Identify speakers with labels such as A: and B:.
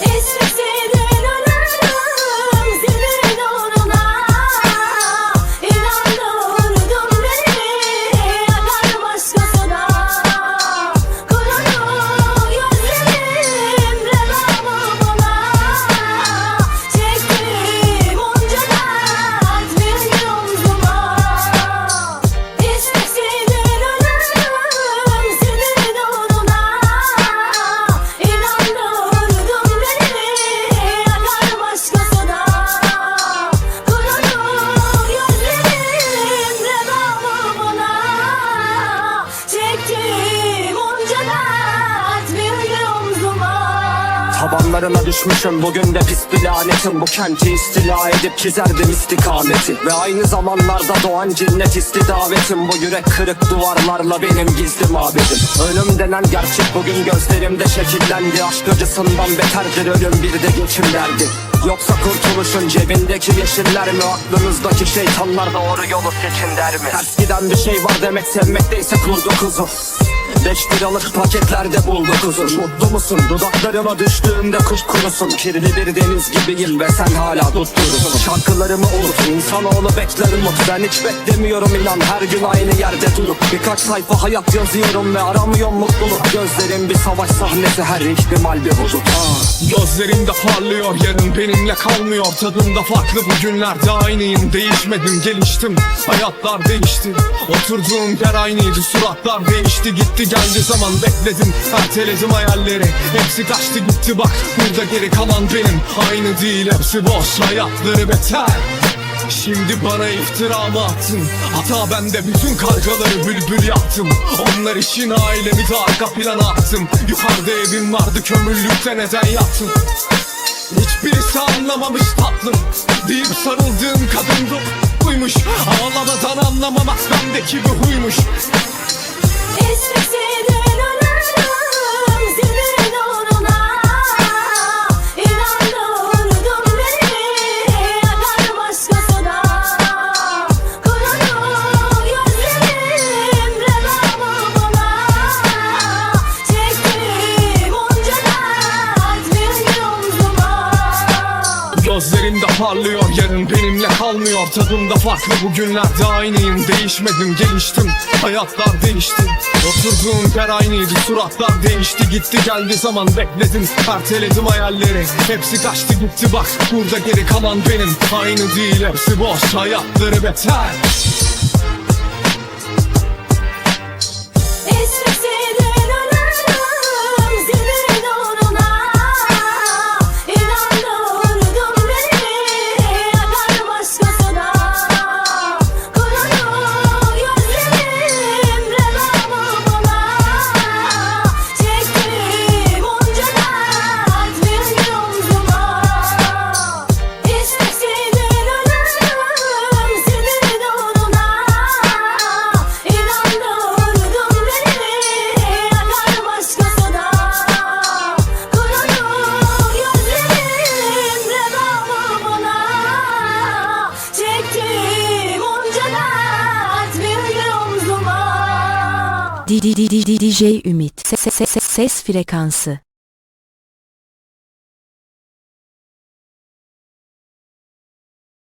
A: It's
B: Tabanlarına düşmüşüm bugün de pis bir lanetim. Bu kenti istila edip çizerdim istikameti. Ve aynı zamanlarda doğan cinnet istidavetim Bu yürek kırık duvarlarla benim gizli mabedim Ölüm denen gerçek bugün gözlerimde şekillendi. Aşk acısından beterdir ölüm bir de geçim derdi. Yoksa kurtuluşun cebindeki yeşiller mi? Aklınızdaki şeytanlar doğru yolu seçin der mi? Ters giden bir şey var demek sevmekteyse kurdu kuzu Beş liralık paketlerde bulduk huzur Mutlu musun? Dudaklarıma düştüğümde kuş kurusun Kirli bir deniz gibiyim ve sen hala tutturursun Şarkılarımı unut, insanoğlu bekler umut Ben hiç beklemiyorum inan. Her gün aynı yerde durup Birkaç sayfa hayat yazıyorum ve aramıyorum mutluluk. Gözlerim bir savaş sahnesi her ihtimal bir hudut
C: Gözlerimde parlıyor yarın benimle kalmıyor. Tadımda farklı bugünlerde aynıyım. Değişmedim geliştim. Hayatlar değişti. Oturduğum yer aynıydı suratlar değişti. Gitti geldi zaman bekledim erteledim hayalleri. Hepsi kaçtı gitti bak burada geri kalan benim. Aynı değil hepsi boş hayatları beter. Şimdi bana iftira mı attın? Hata bende bütün kargaları bülbül yaptım Onlar için ailemi de arka plana attım. Yukarıda evim vardı kömürlükte neden yattın? Hiçbirisi anlamamış tatlım. Deyip sarıldığım kadın bu buymuş. Ağlamadan anlamamak bendeki bir huymuş Gözlerimde parlıyor yarın benimle kalmıyor. Tadımda farklı bugünlerde aynıyım. Değişmedim geliştim. Hayatlar değişti. Oturduğum yer aynıydı suratlar değişti. Gitti geldi zaman bekledim. Erteledim hayalleri. Hepsi kaçtı gitti bak. Burada geri kalan benim. Aynı değil hepsi boş. Hayatları beter
D: DJ Ümit Ses, ses, ses frekansı